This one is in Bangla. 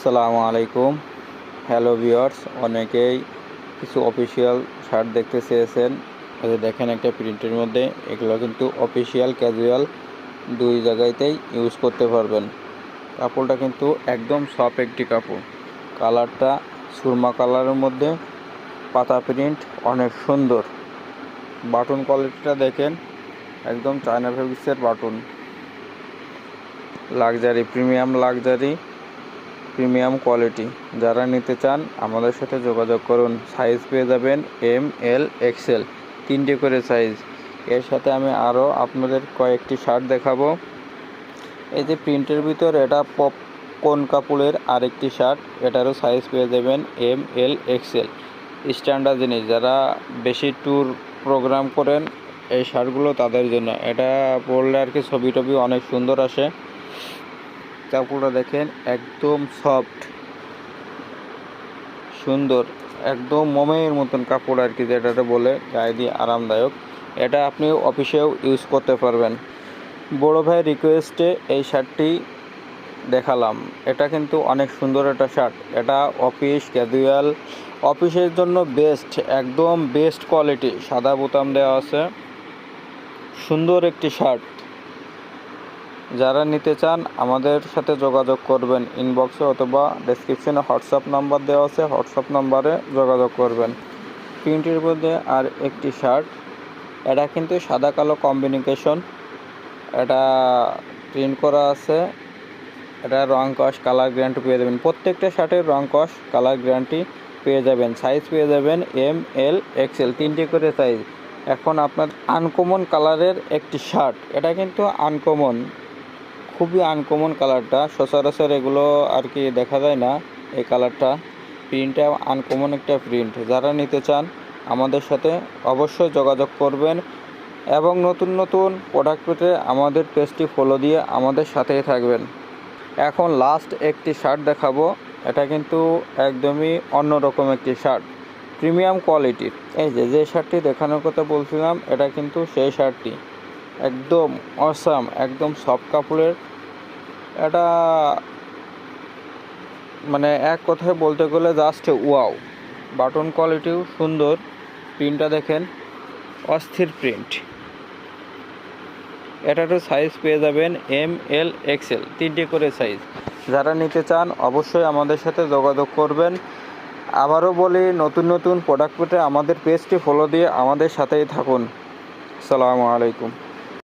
আসসালামু আলাইকুম। হ্যালো ভিওর্স অনেকেই কিছু অফিসিয়াল শার্ট দেখতে চেয়েছেন। দেখেন একটা প্রিন্টের মধ্যে, এগুলো কিন্তু অফিসিয়াল ক্যাজুয়াল দুই জায়গাতেই ইউজ করতে পারবেন। কাপড়টা কিন্তু একদম সফট একটি কাপড়। কালারটা সুরমা কালারের মধ্যে, পাতা প্রিন্ট অনেক সুন্দর। বাটন কোয়ালিটিটা দেখেন, একদম চায়না ফেব্রিক্সের button luxury premium luxury premium quality. যারা নিতে চান, আমাদের সাথে যোগাযোগ করুন। সাইজ পেয়ে যাবেন এম এল এক্সেল তিনটে করে সাইজ। এর সাথে আমি আরও আপনাদের কয়েকটি শার্ট দেখাবো। এই যে প্রিন্টের ভিতর, এটা পপ কোন কাপড়ের আরেকটি শার্ট। এটারও সাইজ পেয়ে যাবেন এম এল এক্সেল স্ট্যান্ডার্ড জিনিস, যারা বেশি ট্যুর প্রোগ্রাম করেন, এই শার্টগুলো তাদের জন্য। এটা পরলে আর কি ছবি টবি অনেক সুন্দর আসে। কাপড়টা দেখেন, একদম সফট, সুন্দর, একদম মোমের মতন কাপড় আর কি যেটা বলে গায়ে দিয়ে আরামদায়ক। এটা আপনি অফিসেও ইউজ করতে পারবেন। বড় ভাই রিকোয়েস্টে এই শার্টটি দেখালাম। এটা কিন্তু অনেক সুন্দর একটা শার্ট। এটা অফিস ক্যাজুয়াল অফিসের জন্য বেস্ট একদম বেস্ট কোয়ালিটি সাদা বোতাম দেওয়া আছে। সুন্দর একটি শার্ট। যারা নিতে চান, আমাদের সাথে যোগাযোগ করবেন। ইনবক্সে অথবা ডেসক্রিপশনে হোয়াটসঅ্যাপ নাম্বার দেওয়া আছে, হোয়াটসঅ্যাপ নাম্বারে যোগাযোগ করবেন। প্রিন্টের মধ্যে আর একটি শার্ট। এটা কিন্তু সাদা কালো কম্বিনিকেশন এটা প্রিন্ট করা আছে। এটা রং কস, কালার গ্যারান্টি পেয়ে যাবেন। প্রত্যেকটা শার্টের রং কস, কালার গ্যারান্টি পেয়ে যাবেন। সাইজ পেয়ে যাবেন এম, এল এক্সেল তিনটে করে সাইজ। এখন আপনার আনকমন কালারের একটি শার্ট। এটা কিন্তু আনকমন। খুবই আনকমন কালারটা সচরাচর এগুলো আর কি দেখা যায় না এই কালারটা প্রিন্টটা আনকমন একটা প্রিন্ট যারা নিতে চান আমাদের সাথে অবশ্যই যোগাযোগ করবেন এবং নতুন নতুন প্রোডাক্ট পেতে আমাদের পেজটি ফলো দিয়ে আমাদের সাথেই থাকবেন। এখন লাস্ট একটি শার্ট দেখাবো। এটা কিন্তু একদমই অন্যরকম একটি শার্ট প্রিমিয়াম কোয়ালিটির এই যে যে শার্টটি দেখানোর কথা বলছিলাম, এটা কিন্তু সেই শার্টটি একদম অসাম একদম সব কাপড়ের। এটা মানে এক কথায় বলতে গেলে জাস্ট ওয়াও বাটন কোয়ালিটিও সুন্দর। প্রিন্টটা দেখেন, অস্থির প্রিন্ট এটারও সাইজ পেয়ে যাবেন এম এল এক্সেল তিনটে করে সাইজ যারা নিতে চান, অবশ্যই আমাদের সাথে যোগাযোগ করবেন। আবারও বলি, নতুন নতুন প্রোডাক্ট পেতে আমাদের পেজটি ফলো দিয়ে আমাদের সাথেই থাকুন। আসসালামু আলাইকুম।